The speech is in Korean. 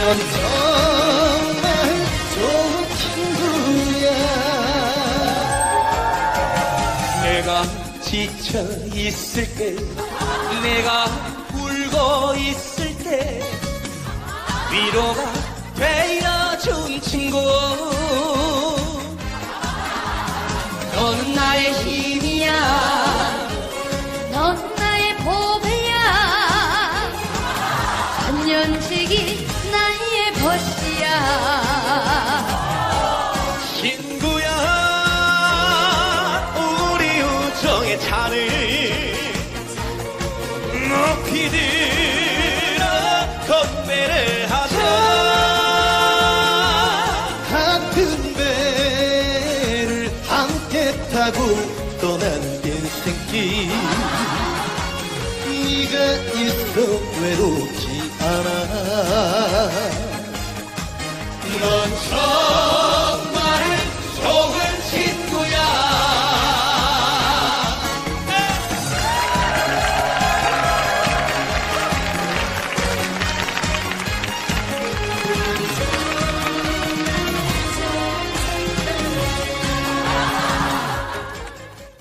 정말 좋은 친구야 내가 지쳐 있을 때 내가 울고 있을 때 위로가 천년지기 나의 벗이야. 친구야 우리 우정의 잔을 높이 들어 건배를 하자. 같은 배를 함께 타고 떠나 네가 있어 외롭지 않아.